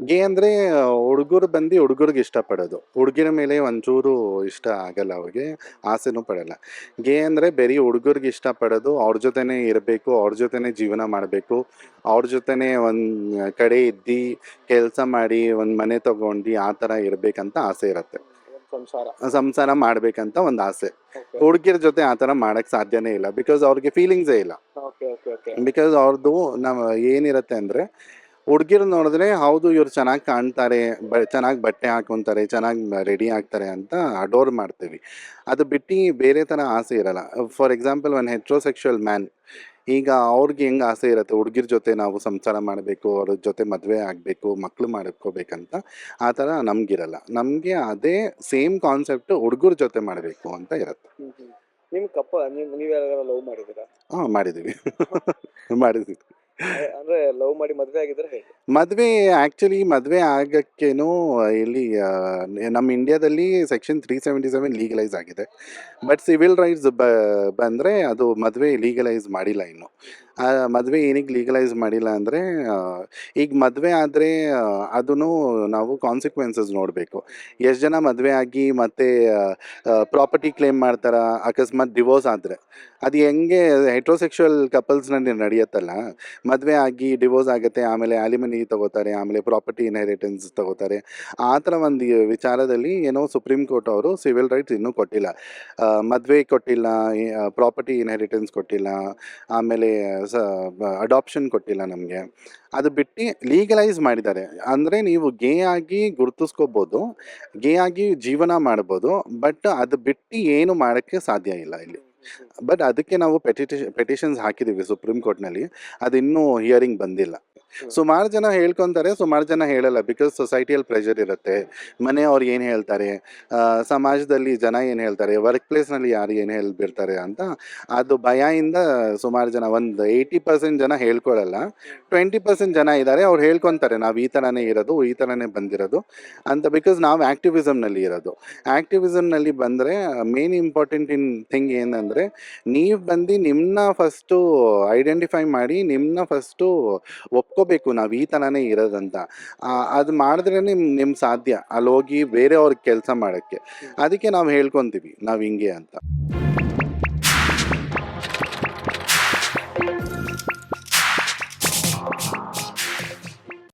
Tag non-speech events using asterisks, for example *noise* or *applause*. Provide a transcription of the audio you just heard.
ಗೇ ಅಂದರೆ ಹುಡುಗರು ಬಂದು ಹುಡುಗರಿಗೆ ಇಷ್ಟಪಡೋದು ಹುಡುಗಿರ ಮೇಲೆ ಒಂಚೂರು ಇಷ್ಟ ಆಗಲ್ಲ ಅವ್ರಿಗೆ ಆಸೆನೂ ಪಡಲ್ಲ. ಗೇ ಅಂದರೆ ಬರೀ ಹುಡುಗರಿಗೆ ಇಷ್ಟಪಡೋದು ಅವ್ರ ಜೊತೆನೇ ಇರಬೇಕು ಅವ್ರ ಜೊತೆನೇ ಜೀವನ ಮಾಡಬೇಕು ಅವ್ರ ಜೊತೆನೇ ಒಂದು ಕಡೆ ಇದ್ದು ಕೆಲಸ ಮಾಡಿ ಒಂದು ಮನೆ ತಗೊಂಡು ಆ ಥರ ಇರಬೇಕಂತ ಆಸೆ ಇರುತ್ತೆ. ಸಂಸಾರ. ಸಂಸಾರ ಮಾಡ್ಬೇಕಂತ ಒಂದು ಆಸೆ. ಹುಡುಗಿರ ಜೊತೆ ಆ ತರ ಮಾಡಕ್ ಸಾಧ್ಯನೇ ಇಲ್ಲ ಬಿಕಾಸ್ ಅವ್ರಿಗೆ ಫೀಲಿಂಗ್ಸೇ ಇಲ್ಲ. ಬಿಕಾಸ್ ಅವ್ರದ್ದು ನಾವು ಏನಿರತ್ತೆ ಅಂದರೆ ಹುಡುಗಿರು ನೋಡಿದ್ರೆ ಹೌದು ಇವ್ರು ಚೆನ್ನಾಗಿ ಕಾಣ್ತಾರೆ ಬ ಚೆನ್ನಾಗಿ ಬಟ್ಟೆ ಹಾಕೊತಾರೆ ಚೆನ್ನಾಗಿ ರೆಡಿ ಆಗ್ತಾರೆ ಅಂತ ಅಡೋರ್ ಮಾಡ್ತೀವಿ. ಅದು ಬಿಟ್ಟು ಬೇರೆ ಥರ ಆಸೆ ಇರಲ್ಲ. For example one heterosexual man ಈಗ ಅವ್ರಿಗೆ ಹೆಂಗೆ ಆಸೆ ಇರುತ್ತೆ? ಹುಡುಗಿರ ಜೊತೆ ನಾವು ಸಂಸಾರ ಮಾಡಬೇಕು ಅವ್ರ ಜೊತೆ ಮದುವೆ ಆಗಬೇಕು ಮಕ್ಕಳು ಮಾಡ್ಕೋಬೇಕಂತ ಆ ಥರ ನಮಗಿರಲ್ಲ. ನಮಗೆ ಅದೇ ಸೇಮ್ ಕಾನ್ಸೆಪ್ಟ್ ಹುಡುಗರ ಜೊತೆ ಮಾಡಬೇಕು ಅಂತ ಇರುತ್ತೆ. ನಿಮ್ಮ ಕಪ್ಪ ನೀವು ನೀವ್ ಯಾರು ಲವ್ ಮಾಡಿದ್ದೀರಾ? ಹಾಂ ಮಾಡಿದ್ದೀವಿ. *laughs* ಮಾಡಿದ್ದೀವಿ. ಅಂದ್ರೆ ಲವ್ ಮಾಡಿ ಮದ್ವೆ ಆಗಿದ್ರೆ ಮದುವೆ ಆ್ಯಕ್ಚುಲಿ ಮದುವೆ ಆಗಕ್ಕೇನು ಇಲ್ಲಿ ನಮ್ಮ ಇಂಡಿಯಾದಲ್ಲಿ section three seventy seven legalise ಆಗಿದೆ. ಬಟ್ ಸಿವಿಲ್ ರೈಟ್ಸ್ ಬ, ಬಂದರೆ ಅದು ಮದುವೆ ಲೀಗಲೈಸ್ ಮಾಡಿಲ್ಲ ಇನ್ನು. ಮದುವೆ ಏನಿಗೆ ಲೀಗಲೈಸ್ ಮಾಡಿಲ್ಲ ಅಂದರೆ ಈಗ ಮದುವೆ ಆದರೆ ಅದನ್ನು ನಾವು ಕಾನ್ಸಿಕ್ವೆನ್ಸಸ್ ನೋಡಬೇಕು. ಎಷ್ಟು ಜನ ಮದುವೆ ಆಗಿ ಮತ್ತೆ ಪ್ರಾಪರ್ಟಿ ಕ್ಲೇಮ್ ಮಾಡ್ತಾರ, ಅಕಸ್ಮಾತ್ ಡಿವೋರ್ಸ್ ಆದರೆ. ಅದು ಹೆಂಗೆ ಹೆಟ್ರೋಸೆಕ್ಷುವಲ್ ಕಪಲ್ಸ್ನಲ್ಲಿ ನಡೆಯುತ್ತಲ್ಲ? ಮದುವೆ ಆಗಿ ಡಿವೋರ್ಸ್ ಆಗುತ್ತೆ, ಆಮೇಲೆ ಆಲಿಮನಿ ತಗೋತಾರೆ, ಆಮೇಲೆ ಪ್ರಾಪರ್ಟಿ ಇನ್ಹೆರಿಟೆನ್ಸ್ ತಗೋತಾರೆ. ಆ ಥರ ಒಂದು ವಿಚಾರದಲ್ಲಿ ಏನೋ ಸುಪ್ರೀಂ ಕೋರ್ಟ್ ಅವರು ಸಿವಿಲ್ ರೈಟ್ಸ್ ಇನ್ನೂ ಕೊಟ್ಟಿಲ್ಲ. ಮದುವೆ ಕೊಟ್ಟಿಲ್ಲ ಪ್ರಾಪರ್ಟಿ ಇನ್ಹೆರಿಟೆನ್ಸ್ ಕೊಟ್ಟಿಲ್ಲ, ಆಮೇಲೆ, ಸ ಅಡಾಪ್ಷನ್ ಕೊಟ್ಟಿಲ್ಲ ನಮಗೆ. ಅದು ಬಿಟ್ಟು ಲೀಗಲೈಸ್ ಮಾಡಿದ್ದಾರೆ. ಅಂದರೆ ನೀವು ಗೇ ಆಗಿ ಗುರುತಿಸ್ಕೋಬೋದು, ಗೇ ಆಗಿ ಜೀವನ ಮಾಡ್ಬೋದು ಬಟ್ ಅದು ಬಿಟ್ಟು ಏನು ಮಾಡೋಕ್ಕೆ ಸಾಧ್ಯ ಇಲ್ಲ ಇಲ್ಲಿ. ಬಟ್ ಅದಕ್ಕೆ ನಾವು ಪೆಟಿಟಿ ಪೆಟಿಷನ್ಸ್ ಹಾಕಿದ್ದೀವಿ ಸುಪ್ರೀಂ ಕೋರ್ಟ್ನಲ್ಲಿ ಅದು ಇನ್ನೂ ಹಿಯರಿಂಗ್ ಬಂದಿಲ್ಲ. ಸುಮಾರು ಜನ ಹೇಳ್ಕೊಂತಾರೆ ಸುಮಾರು ಜನ ಹೇಳಲ್ಲ. ಬಿಕಾಸ್ ಸೊಸೈಟಿಯಲ್ಲಿ ಪ್ರೆಷರ್ ಇರುತ್ತೆ. ಮನೆ ಮನೆಯವ್ರು ಏನು ಹೇಳ್ತಾರೆ? ಸಮಾಜದಲ್ಲಿ ಜನ ಏನು ಹೇಳ್ತಾರೆ? ವರ್ಕ್ ಪ್ಲೇಸ್ನಲ್ಲಿ ಯಾರು ಏನು ಹೇಳ್ಬಿಡ್ತಾರೆ ಅಂತ ಅದು ಭಯದಿಂದ ಸುಮಾರು ಜನ ಒಂದು ಏಯ್ಟಿ ಪರ್ಸೆಂಟ್ ಜನ ಹೇಳ್ಕೊಳ್ಳಲ್ಲ ಟ್ವೆಂಟಿ ಪರ್ಸೆಂಟ್ ಜನ ಇದ್ದಾರೆ ಅವ್ರು ಹೇಳ್ಕೊತಾರೆ ನಾವು ಈ ಥರನೇ ಇರೋದು ಈ ಥರನೇ ಬಂದಿರೋದು ಅಂತ. ಬಿಕಾಸ್ ನಾವು ಆ್ಯಕ್ಟಿವಿಸಮ್ನಲ್ಲಿ ಇರೋದು. ಆ್ಯಕ್ಟಿವಿಸಮ್ನಲ್ಲಿ ಬಂದರೆ ಮೇನ್ ಇಂಪಾರ್ಟೆಂಟ್ ಇನ್ ಥಿಂಗ್ ಏನಂದರೆ ನೀವು ಬಂದು ನಿಮ್ಮನ್ನ ಫಸ್ಟು ಐಡೆಂಟಿಫೈ ಮಾಡಿ ನಿಮ್ಮನ್ನ ಫಸ್ಟು ಒಪ್ಕೋಬೇಕು ನಾವು ಈ ಥರನೇ ಇರೋದಂತ. ಅದು ಮಾಡಿದ್ರೆ ನಿಮ್ ನಿಮ್ಮ ಸಾಧ್ಯ. ಅಲ್ಲಿ ಹೋಗಿ ಬೇರೆಯವ್ರಿಗೆ ಕೆಲಸ ಮಾಡೋಕ್ಕೆ. ಅದಕ್ಕೆ ನಾವು ಹೇಳ್ಕೊತೀವಿ ನಾವು ಹಿಂಗೆ ಅಂತ.